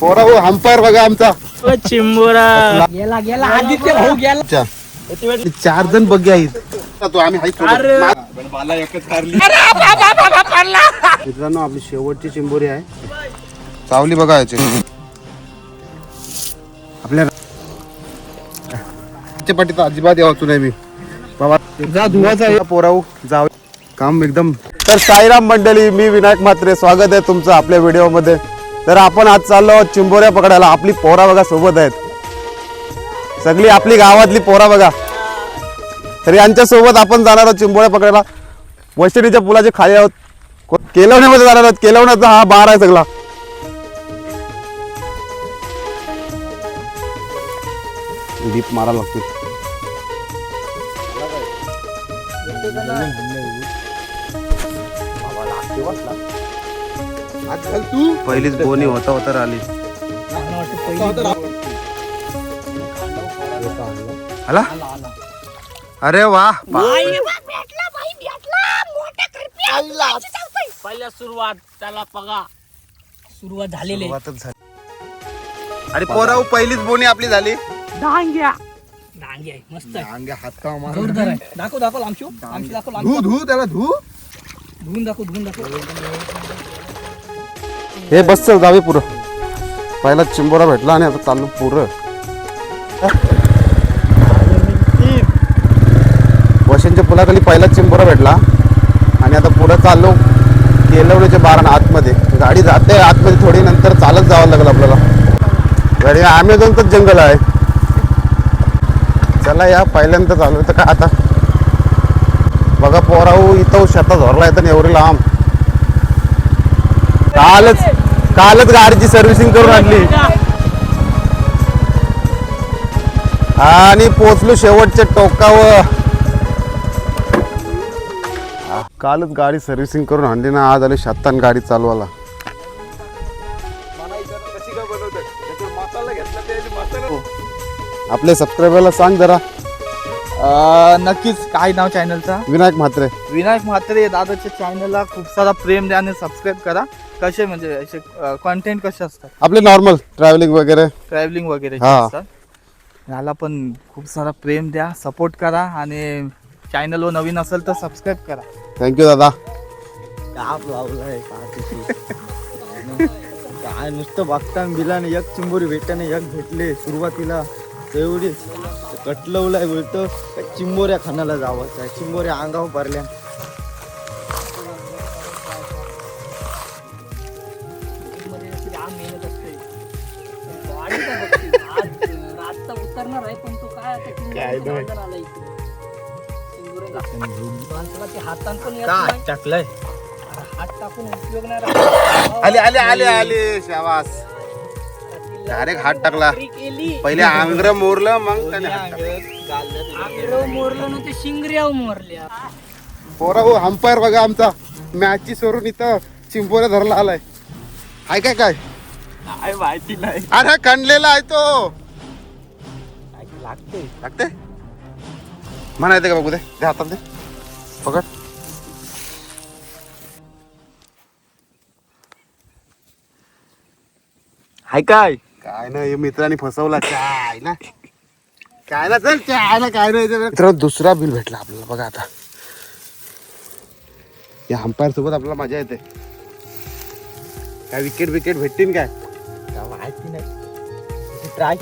पोरा हो हंपायर बघा आमचा. चिंबोरा. गेला गेला आदित्य भाऊ गेला. अच्छा. चार जण बघे आहेत. तो आम्ही हाय सोबत. मला एकच हारली मित्रांनो आपली शेवटची चिंबोरी आहे. सावली बघा याची. आपल्या च्या पाठीत अजिबात यावं नाही मी. बाबा जा धुवाचा पोराऊ जाऊ. काम एकदम. तर साईराम मंडळी मी विनायक म्हात्रे. स्वागत आहे तुमचं आपल्या व्हिडिओमध्ये तर आपण आज चाललो आहोत चिंबोऱ्या पकडायला. आपली पोरा बघा सोबत आहेत. सगळी आपली गावातली पोरा बघा. तर यांच्यासोबत आपण जाणार आहोत चिंबोऱ्या पकडायला. वशिरीच्या पुलाचे खाली आहोत. केलवण्यामध्ये जाणार आहोत. केलवण्याचा हा बार आहे सगळा. डीप मारा लागते पहिलीच बोनी होता होता आली आला? अरे वा पहिल्या सुरुवात त्याला बघा सुरुवात झालेली आहे. सुरुवातच झाली. आणि पोराऊ पहिलीच बोनी आपली झाली. डांगी आहे मस्त आहे. अंगे हात का जोरदार आहे. दाखव दाखव आमची आमची दाखव धू धू त्याला धू. धुवून दाखव. धुवून दाखव. हे बस चल जावे पुरं पहिला चिंबोरा भेटला आणि आता चाललो पुरं वशनच्या पुलाखाली पहिला चिंबोरा भेटला. आणि आता पुढं चाललो केलवण्याच्या बारण आतमध्ये. गाडी जाते आतमध्ये थोडी नंतर चालत जावं लागलं आपल्याला. गाडी अमेझॉनचंच जंगल आहे. चला या पहिल्यांदा चालू तर काय आता. बघा पोराऊ इथं शेतात झोरला येतं एवढी लांब कालच कालच गाडीची सर्व्हिसिंग करून आणली. आणि पोचलो शेवटच्या टोकावर. कालच गाडी सर्व्हिसिंग करून आणली ना आज आली शतान गाडी चालवायला. आपल्या सबस्क्रायबरला सांग जरा. नक्कीच काय नाव चॅनलचा विनायक म्हात्रे. विनायक म्हात्रे दादाच्या चॅनलला खूप सारा प्रेम द्या आणि सबस्क्राईब करा. कसे म्हणजे असे कंटेंट कसे असतात? आपले नॉर्मल ट्रॅव्हलिंग वगैरे. ट्रॅव्हलिंग वगैरे हा. असतात. याला पण खूप सारा प्रेम द्या सपोर्ट करा आणि चॅनलवर नवीन असेल तर सबस्क्राईब करा. थँक्यू दादा. काय नुसतं बघता बिलाने एक चिंबोरी भेटाने एक भेटले सुरुवातीला. तेवढीच कटलवलाय बोलतो का चिंबोऱ्या खाण्याला जावंच आहे चिंबोऱ्या अंगावर भरल्या काय. माणसाला ते हातान पण येत काय नाही. टाकलंय? हात टाकून उपयोग नाही राहत. आले आले आले आले शाबास. डायरेक्ट हात टाकला. केली. पहिले आंग्र मोरलं मग त्याने हात टाकला. मोरलं ना ते शिंगऱ्याव मोरल्या. पोरा हो अंपायर बघा आमचा. मॅचची सोडून इथं चिंपोऱ्या धरला आलाय. हाय काय काय? काय माहिती नाही. अरे खंडलेला आहे तो. लागते. लागते? म्हणा येते का बघू दे? दे हातात दे. पकड. हाय काय? काय ना हे मित्रांनी फसवला काय ना. काय ना चल काय ना काय नाही मित्र दुसरा बिल भेटला आपल्याला बघा आता. या अंपायर सोबत आपल्याला मजा येते. काय विकेट विकेट भेटतील काय? काय माहिती नाही. ट्राय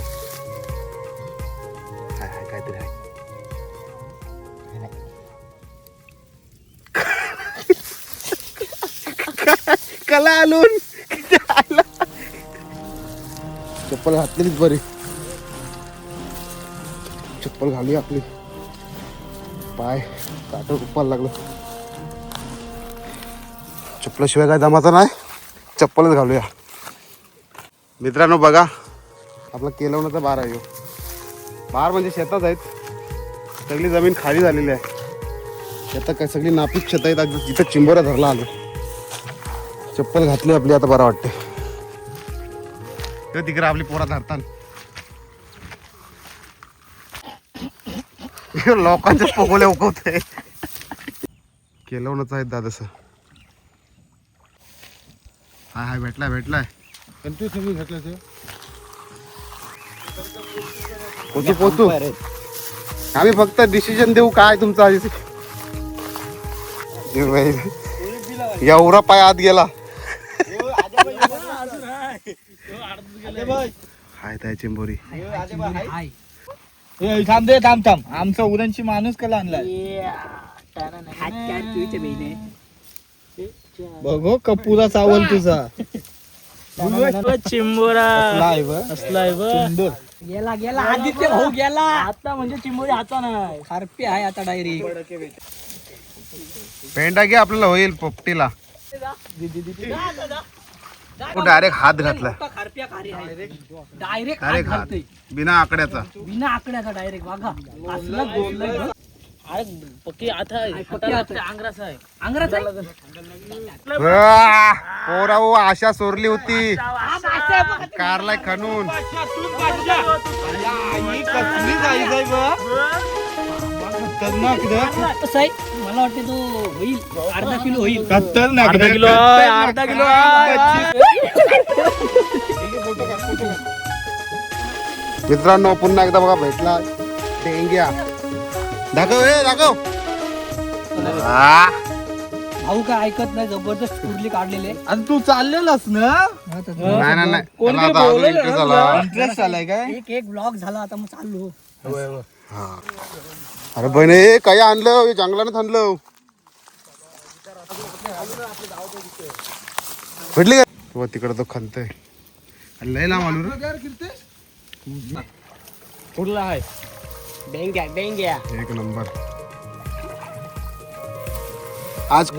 कला आलून चप्पल घातलेलीच बरी. चप्पल घालूया आपली. पाय काट उपायला लागलं. चप्पलाशिवाय काय जमाचं नाही. चप्पलच घालूया. मित्रांनो बघा आपला केलवण्याचा बार आहे हो. बार म्हणजे शेतात आहेत. सगळी जमीन खाली झालेली आहे. शेतात काय सगळी नापीक शेत आहेत. जिथं चिंबोऱ्या धरला आलो. चप्पल घातली आपली आता बरं वाटते तिकडे आपली पोरा धरतात लोकांचे पोगोले उकवते. केलवणच आहेत दादास हाय हाय भेटलाय भेटलाय. पोचू पोचू आम्ही फक्त डिसिजन देऊ काय तुमचा. हे एवढा पाय आत गेला. हाय ताय चिंबोरी. हाय ए, थांब दे थांब थांब. आमचा उरणची माणूस कला आणलाय. बघो कपुरा चावल तुझा. चिंबोरा. लाय ब असलाय सुंदर गेला गेला. आदित्य भाऊ गेला. आता म्हणजे चिंबोरी हाता नाही खारपी आहे आता डायरेक्ट पेंडा घे आपल्याला होईल पोपटीला. डायरेक्ट हात घातला. डायरेक्ट डायरेक्ट हात बिना आकड्याचा. बिना आकड्याचा डायरेक्ट बघा असला गोललाय बघ. अरे पक्की आता अंगराचा आहे. अंगराचा आहे? वा, पोराओ आशा सोरली होती. कारलाय खणून. कसली. कसं आहे? मला वाटते तो होईल. अर्धा किलो होईल. खतरनाक अर्धा. किलो आहे, अर्धा किलो मित्रांनो पुन्हा एकदा बघा भेटला डेंग्या. दाखव हे दाखव. आ, भाऊ काय ऐकत नाही जबरदस्त कुर्ली काढलेले आणि तू चाललेलास ना? नाही नाही नाही. त्याला आता अजून interest झाला. इंटरेस्ट आलाय काय? एक एक ब्लॉग झाला आता मग चाललो. अरे बहिणी हे काय आणलं हे जंगलानं आणलं. भेटली का? हो तिकडे तो खंत आहे. लय लांब आलो रे. कुठला आहे? डेंग्या डेंग्या. एक नंबर. आज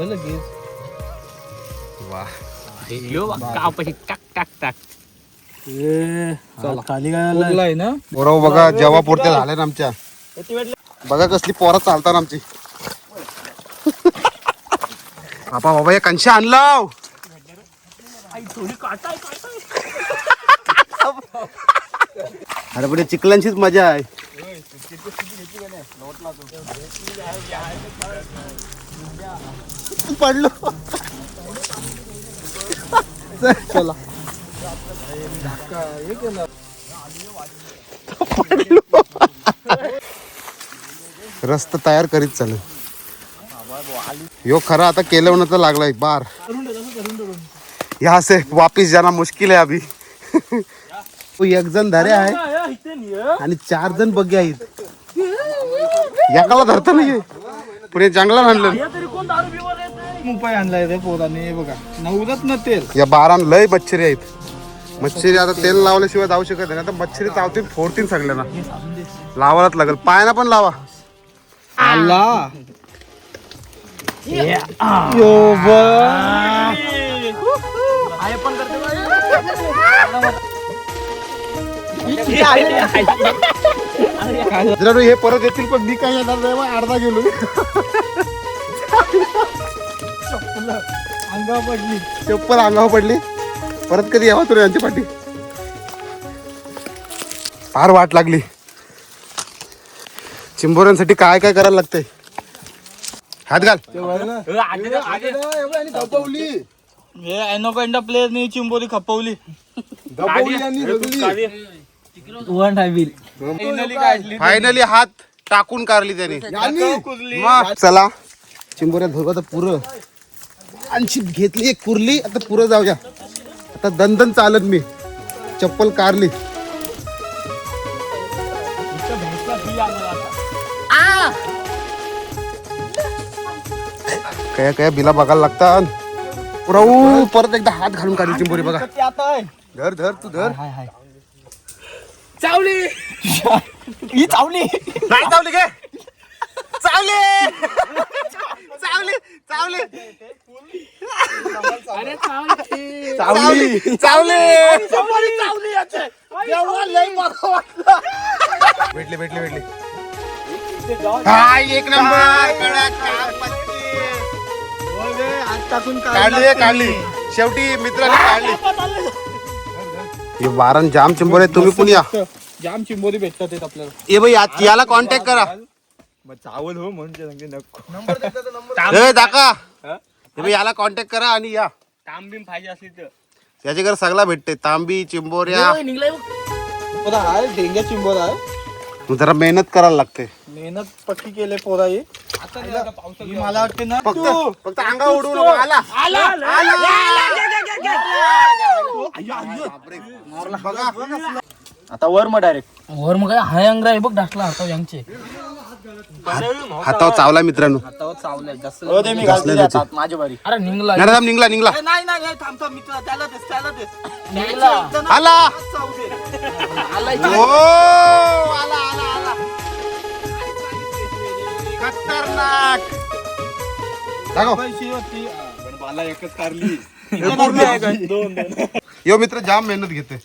वा. कापाशी टाक टाक टाक. खाली ना? बरोबर बघा जेव्हा पुरते झाले ना आमच्या. बघा कसली पोरं चालतात आमची. बाबा बाबा हे कंशा आणलं अरे पण चिखलांचीच मजा आहे. पडलो. चला. रस्ता तयार करीत चालेल यो खरा आता केलं तर लागलाय बार. यहाँ से वापिस जाना मुश्किल है अभी. तो एक जण धरे आहे आणि चार जण बघे आहेत. एकाला धरता नाही पुढे जंगलात आणलं. उपाय आणलाय पोराने बघा. नवरत्न तेल. या बारान लय मच्छरी आहेत. मच्छरी आता तेल लावल्याशिवाय जाऊ शकत नाही. आता मच्छरी चावतील फोडतील सगळ्यांना. लावायलाच लागेल. पायाना पण लावा. आला. यो. मित्रांनो हे परत येतील पण मी काय येणार नाही मग अर्धा गेलो. अंगावर पडली. चप्पल अंगावर पडली. परत कधी यावा तुला यांची पाठी? फार वाट लागली. चिंबोऱ्यांसाठी काय काय करायला लागतंय? हात घाल. हे प्लेअरनी चिंबोरी खपवली. वन फायनली काढली फायनली हात टाकून कारली त्याने. मग चला. चिंबोऱ्या धोका तर पुरं. आणशी घेतली एक कुरली आता पुरं जाऊया. आता दंदन चालत मी. चप्पल कारली कया कया बिला बघायला लागतात. पुरवू परत एकदा हात घालून काढली चिंबोरी बघा. धर धर तू धर. चावली. ही चावली. नाही चावली काय चावले. चावले चावले. अरे चावली. चावली चावले. भेटले भेटले भेटले. हा एक नंबर. काढली काढली. शेवटी मित्राने काढली. हे वारण जाम चिंबर आहे तुम्ही पण या? जाम चिंबोरी भेटतात आहेत आपल्याला. ए भाई या- याला कॉन्टॅक्ट करा. चावल हो म्हणजे सांगते नको. ए दाका हे? भाई याला कॉन्टॅक्ट करा आणि या. तांबीम पाहिजे असली तर. याच्याकडे सगळा भेटते तांबी चिंबोऱ्या. पोरा आहे डेंग्या चिंबोरा आहे. जरा मेहनत करायला लागते मेहनत पक्की केले पोरा ही मला वाटते ना फक्त फक्त अंगा उडवू नको आला बघा आता वर मग डायरेक्ट वर मग काय हाय अंग्रा आहे बघ डासला हाताव यांचे हातावर चावला मित्रांनो हातावर चावलंय हो दे मी हातात, बारी अरे निघला नाही थांब, निघला निघला नाही नाही नाही, थांब थांब मित्र त्याला देस त्याला देस निघला आला. ओ आला आला आला खतरनाक. दाखव. पैशी होती. पण मला एकच कारली. दोन यो मित्र जाम मेहनत घेते.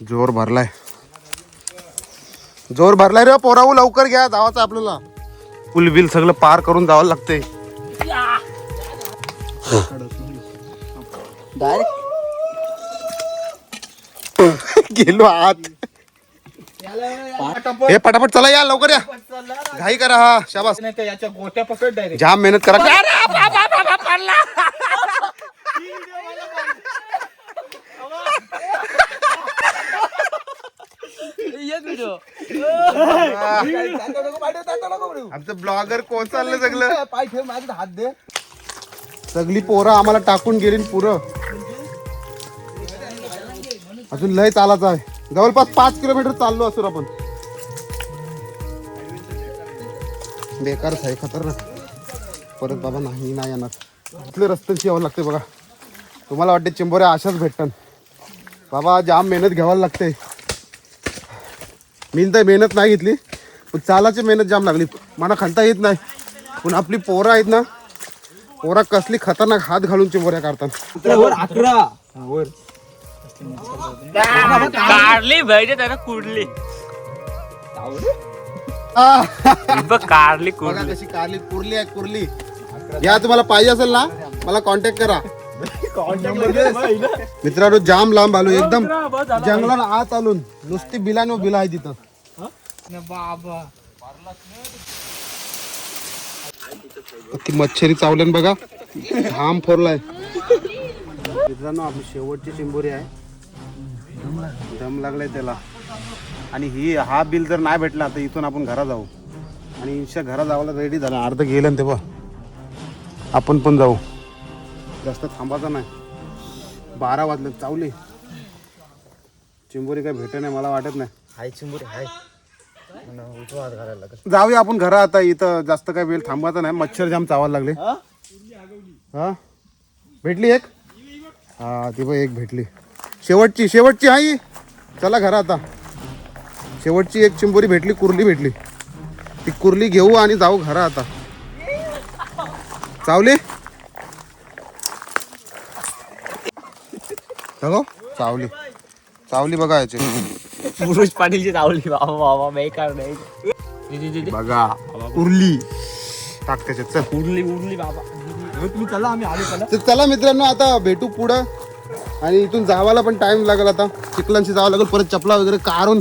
जोर भरलाय. जोर भरलाय रे पोराऊ लवकर घ्या जावाचं आपल्याला. पुल बिल सगळं पार करून जावं लागते गेलो आत. हे पटापट चला या लवकर या. घाई करा हा शाबास. नाही तर याच्या गोट्या पकड डायरेक्ट जाम मेहनत करा. आमचं ब्लॉगर कोण चाललं सगळं पाय ठेव माझ्याकडे हात दे. सगळी पोरं आम्हाला टाकून गेली पुरं. अजून लय चालायचं आहे. जवळपास पाच किलोमीटर चाललो असू आपण. बेकारच आहे खतरनाक. परत बाबा नाही नाही येणार. आपले रस्त्याची यावं लागते बघा. तुम्हाला वाटते चिंबोऱ्या अशाच भेटतात. बाबा जाम मेहनत घ्यावी लागते. मी तर मेहनत नाही घेतली पण चालाची मेहनत जाम लागली. मला खणता येत नाही. पण आपली पोरं आहेत ना पोरा कसली खतरनाक हात घालून चिंबोऱ्या काढतात. वर अकरा. काढली पाहिजे त्याला कुडली! बघ काढली बघा कशी कारली कुर्ली आहे कुर्ली या तुम्हाला पाहिजे असेल ना मला कॉन्टॅक्ट करा. मित्रांनो जाम लांब आलो एकदम. जंगलात आत आलो नुसती बिलानो बिला आहे तिथं. बाबा. ती मच्छरी चावल्यान बघा. घाम फोरलाय. मित्रांनो आपली शेवटची चिंबोरी आहे. दम लागलाय त्याला. आणि ही हा बिल जर नाही भेटला तर इथून आपण घरा जाऊ. आणि इंशा घरा जावायला रेडी झाला. अर्ध गेलं ना तेव्हा आपण पण जाऊ. जास्त थांबायचा नाही. बारा वाजले. चावली. चिंबोरी काय भेट नाही मला वाटत नाही. हाय चिंबोरी हाय. जाऊया आपण घरा आता. इथं जास्त काय वेळ थांबायचा नाही. मच्छर जाम चावायला लागले. हा? भेटली एक? हा ती पण एक भेटली. शेवटची शेवटची आई. चला घरा आता. शेवटची एक चिंबोरी भेटली कुर्ली भेटली. ती कुर्ली घेऊ आणि जाऊ घरा आता. चावली? बघो चावली. चावली बघा याची. पुरुष पाटीलची चावली. बाबा बेकार नाही. बघा उरली टाक त्याच्यात चल. उडली उडली बाबा. तुम्ही चला आम्ही आलो चला मित्रांनो आता भेटू पुढं. आणि इथून जावायला पण टाइम लागेल आता. चिखलांशी जावं लागेल परत चपला वगैरे काढून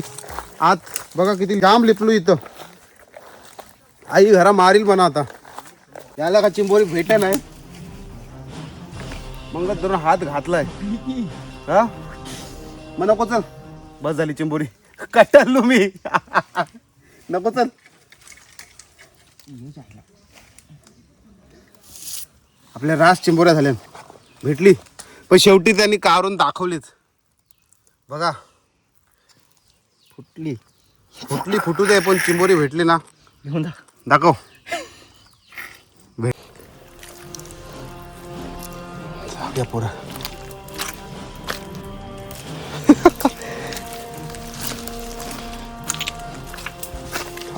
आत. बघा किती जाम लिपलो इथं. आई घरा मारील म्हणा आता. याला का चिंबोरी भेट नाही. मग धरून हात घातलाय. हा? मग नको चल. बस झाली चिंबोरी. कटाळलो मी. नको चल. आपल्या रास चिंबोऱ्या झाल्या. भेटली. पण शेवटी त्यांनी काढून दाखवलीच. बघा. फुटली. फुटली फुटू दे पण चिंबोरी भेटली ना. दाखव. भेट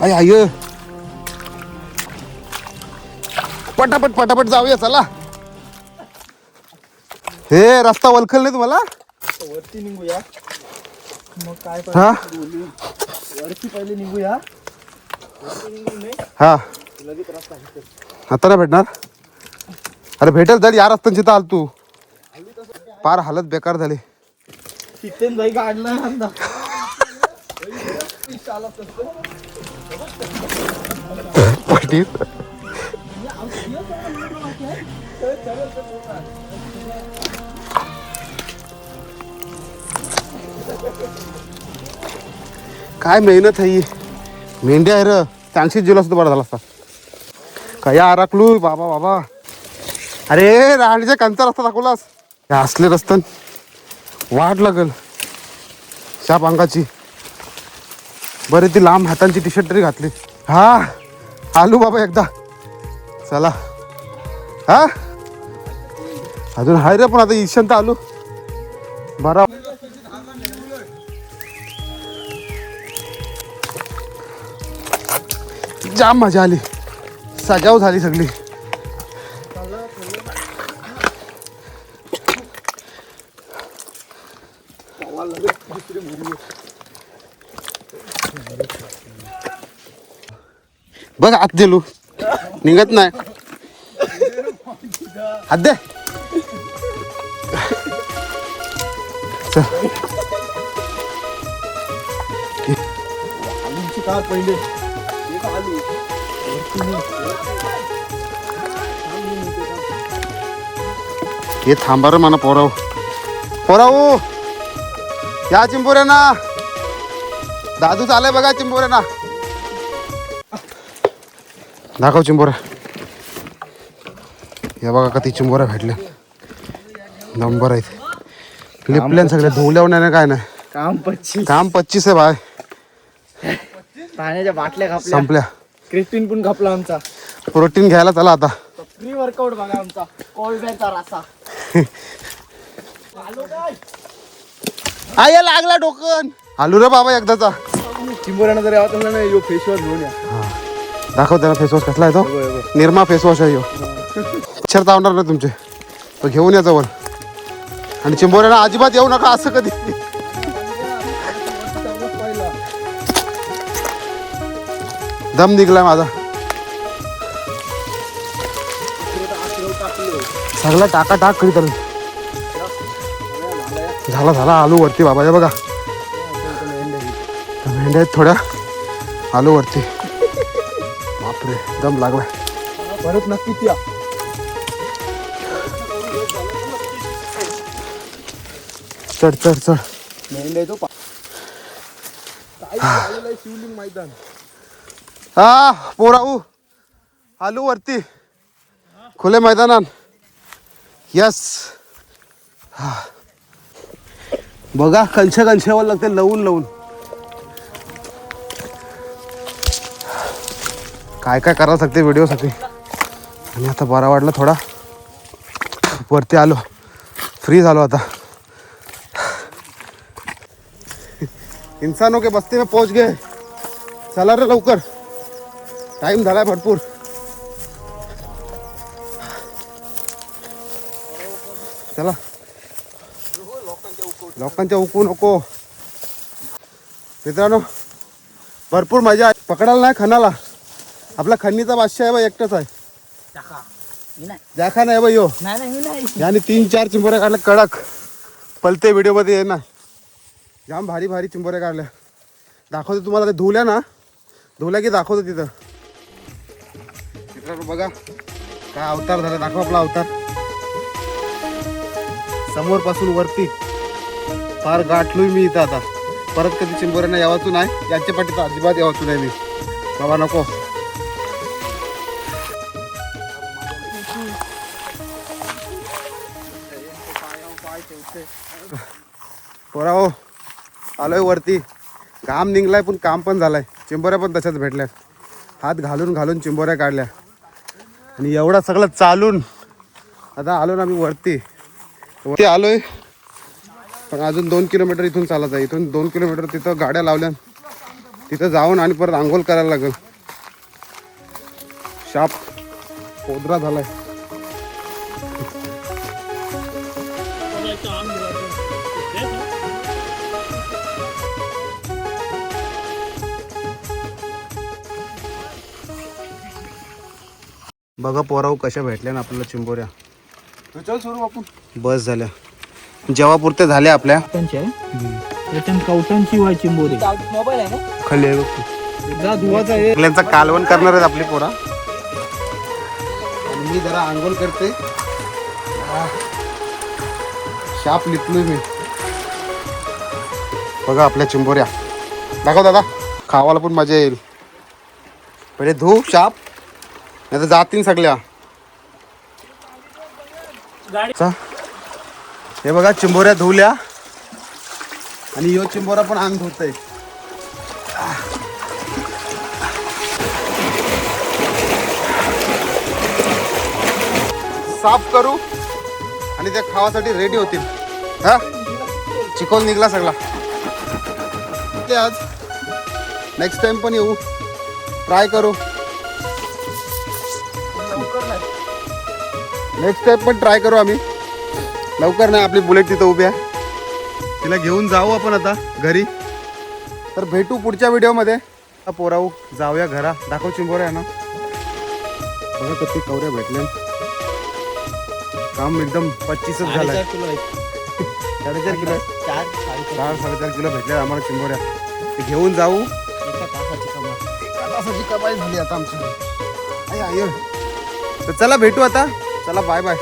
आय आय पटापट पटापट जाऊया चला. हे रस्ता वलखल नाही तुम्हाला? वरती निघूया. मग काय हा? वरती पहिले निघूया. हा. आता नाही भेटणार? अरे भेटेल तर या रस्त्याची तर आल तू फार हालत बेकार झाली. काढला पाटील काय मेहनत आहे मेंढ्या आहे र. चांगशीच जेलो असतो बरा झाला असता. काय आराखलू बाबा बाबा. अरे राणीच्या कंचा रस्ता दाखवलास. हे असले रस्त्यान. वाट लागल. शाप अंगाची. बरे ती लांब हातांची टी शर्ट तरी घातली. हा आलू बाबा एकदा. चला. हा? अजून हाय रे पण आता ईशांत आलू. जाम मजा आली. सजाव झाली सगळी. बघ आत दिलू. निघत नाही. हात दे. पहिले. आलू. हे थांबा रे म्हणा पोराव. पोराव! या चिंबोऱ्या ना दादू चालय बघा चिंबोऱ्या ना दाखव चिंबोऱ्या हे बघा का ती चिंबोऱ्या भेटल्या नंबर आहेत. लिपल्यान सगळे धुवल्यावर नाही ना काय नाही. काम पच्चीस. काम पच्चीस आहे भाई पाण्याच्या बाटल्या संपल्या. क्रिस्टीन पण खापला आमचा. प्रोटीन घ्यायला चला आता. फ्री वर्कआउट बघा आमचा. कोल्ड्याचा रासा आय लागला डोकन आलू रे बाबा एकदाचा. चिंबोऱ्यानं जर यावं असलं ना यो फेस वॉश घेऊन या. दाखव त्याला फेसवॉश कसला आहे तो. निर्मा फेसवॉश आहे ह्यो चावणार नाही तुमचे. तो घेऊन या जवळ. आणि चिंबोऱ्याला अजिबात येऊ नका असं कधी. दम निघलाय माझा. सगळा टाका टाक करीत आलो. झाला झाला आलू वरती बाबा बघा. मेंढ्या आहेत थोड्या. आलू वरती. बापरे दम लागलाय. परत नक्कीच या चढ चढ चढ. मेंढ्या येतो शिवलिंग मैदान. हा पोराऊ आलू वरती. खुले मैदानात. यस. बघा कंछ कंछावर लागते लवून लवून. काय काय करावं लागते व्हिडिओसाठी? आणि आता बरा वाटला थोडा. वरती आलो. फ्री झालो आता. इंसानों के बस्ती में पहुंच गए. चला रे लवकर. टाइम झालाय भरपूर. चला. लोकांच्या उकू नको. मित्रांनो भरपूर मजा आहे. पकडायला नाही खणाला आपला खन्नीचा बादशाह आहे बा एकटाच आहे. मी नाही. दाखा नाही बा यो. याने तीन चार चिंबोऱ्या काढल्या. कडक. पलते व्हिडिओमध्ये ना. जाम भारी भारी चिंबोऱ्या काढल्या. दाखवतो तुम्हाला ते धुल्या ना. धुल्या की दाखवतो तिथं. मित्रांनो बघा. काय अवतार झाला दाखव आपला अवतार. समोर पासून वरती. फार गाठलोय मी इथं आता. परत कधी चिंबोऱ्यांना यावाचू नाही यांच्या पाठीत अजिबात यावाचू नाही मी. बाबा नको. पोराओ हो, आलोय वरती. काम निघलाय पण काम पण झालंय. चिंबोऱ्या पण तशाच भेटल्या हात घालून घालून चिंबोऱ्या काढल्या. आणि एवढा सगळं चालून आता आलो ना आम्ही वरती. वरती आलोय. पण अजून दोन किलोमीटर इथून चालत आहे. इथून दोन किलोमीटर तिथं गाड्या लावल्या. तिथं जाऊन आणि परत आंघोळ करायला लागेल. शाप पोदरा झालाय. बघा पोराव कशा भेटल्या ना आपल्याला चिंबोऱ्या. चल सुरू आपण. बस झाल्या. जेव्हा पुरते झाल्या आपल्या. चिंबोरी. मोबाईल आहे ना? खाली आहे बघ. आहे. आपल्यांचा कालवण करणार आहेत आपली पोरा. आणि मी जरा आंघोळ करते. शाप लिपलोय मी. बघा आपल्या चिंबोऱ्या. दाखव दादा. खावाला पण मजा येईल. पहिले धू शाप. नाही तर जातील सगळ्या. चा. हे बघा चिंबोऱ्या धुवल्या. आणि यो चिंबोरा पण अंग धुतय. साफ करू आणि त्या खावासाठी रेडी होतील. हा? चिकोल निघला सगळा. ते आज. नेक्स्ट टाइम पण येऊ. ट्राय करू. नेक्स्ट टाइम पण ट्राय करू आम्ही. लवकर नाही आपली बुलेट तिथं उभी आहे. तिला घेऊन जाऊ आपण आता घरी. तर भेटू पुढच्या व्हिडिओमध्ये. पोराऊ जाऊया घरा. दाखव चिंबोऱ्या आहे ना बघा किती कवऱ्या भेटल्या काम एकदम पच्चीसच आहेत. साडेचार किलो चार चार साडेचार किलो भेटल्या आम्हाला चिंबोऱ्या. ते घेऊन जाऊ. एका तासाची कमाल एका तासाची कमाई झाली आता आमची. तर चला भेटू आता. चला बाय बाय